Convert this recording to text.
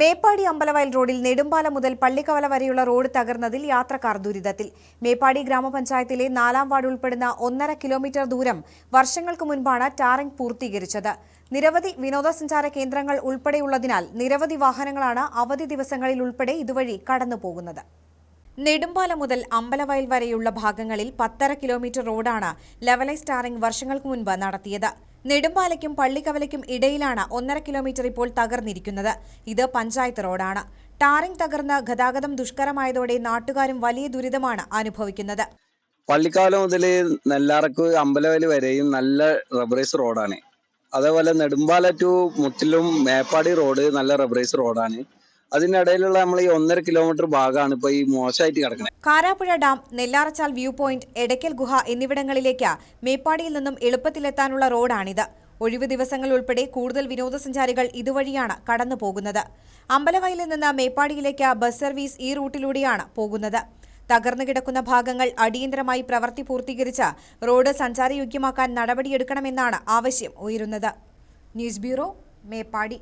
മേപ്പാടി അമ്പലവയൽ റോഡിൽ നെടുമ്പാല മുതൽ പള്ളിക്കവല വരെയുള്ള റോഡ് തകർന്നതിൽ യാത്രക്കാർ ദുരിതത്തിൽ. മേപ്പാടി ഗ്രാമപഞ്ചായത്തിലെ നാലാം വാർഡ് ഉൾപ്പെടുന്ന ഒന്നര കിലോമീറ്റർ ദൂരം വർഷങ്ങൾക്ക് മുൻപാണ് ടാറിംഗ് പൂർത്തീകരിച്ചത്. നിരവധി വിനോദസഞ്ചാര കേന്ദ്രങ്ങൾ ഉൾപ്പെടെയുള്ളതിനാൽ നിരവധി വാഹനങ്ങളാണ് അവധി ദിവസങ്ങളിൽ ഉൾപ്പെടെ ഇതുവഴി കടന്നുപോകുന്നത് നെടുമ്പാല മുതൽ അമ്പലവയൽ വരെയുള്ള ഭാഗങ്ങളിൽ പത്തര കിലോമീറ്റർ റോഡാണ് ലെവലൈസ് ടാറിംഗ് വർഷങ്ങൾക്ക് മുൻപ് നടത്തിയത്. നെടുമ്പാലയ്ക്കും പള്ളിക്കവലയ്ക്കും ഇടയിലാണ് ഒന്നര കിലോമീറ്റർ ഇപ്പോൾ തകർന്നിരിക്കുന്നത്. ഇത് പഞ്ചായത്ത് റോഡാണ്. ടാറിംഗ് തകർന്ന് ഗതാഗതം ദുഷ്കരമായതോടെ നാട്ടുകാരും വലിയ ദുരിതമാണ് അനുഭവിക്കുന്നത്. പള്ളിക്കാലം മുതൽ നെല്ലാറക്ക് അമ്പലവലി വരെയും നല്ല റബ്ബറൈസ് റോഡാണ്. അതേപോലെ നെടുമ്പാല ടു മുട്ടിലും മേപ്പാടി റോഡ് നല്ല റബ്ബറൈസ് റോഡാണ്. അതിനിടയിലുള്ള നമ്മൾ ഈ ഒന്നര കിലോമീറ്റർ ഭാഗമാണ് ഇപ്പൊ ഈ മോശമായിട്ട് കിടക്കുന്നത് Karapuzha dam Nellarachal view point Edakkal ഗുഹ എന്നിവിടങ്ങളിലേക്ക് മേപ്പാടിയിൽ നിന്നും എളുപ്പത്തിലെത്താനുള്ള റോഡാണിത്. ഒഴിവ് ദിവസങ്ങൾ ഉൾപ്പെടെ കൂടുതൽ വിനോദസഞ്ചാരികൾ ഇതുവഴിയാണ് കടന്നു പോകുന്നത്. അമ്പലവയലിൽ നിന്ന് മേപ്പാടിയിലേക്ക് ബസ് സർവീസ് ഈ റൂട്ടിലൂടെയാണ് പോകുന്നത്. തകർന്നു കിടക്കുന്ന ഭാഗങ്ങൾ അടിയന്തരമായി പ്രവൃത്തി പൂർത്തീകരിച്ച് റോഡ് സഞ്ചാരയോഗ്യമാക്കാൻ നടപടിയെടുക്കണമെന്നാണ് ആവശ്യം ഉയരുന്നത്. News bureau Meppadi.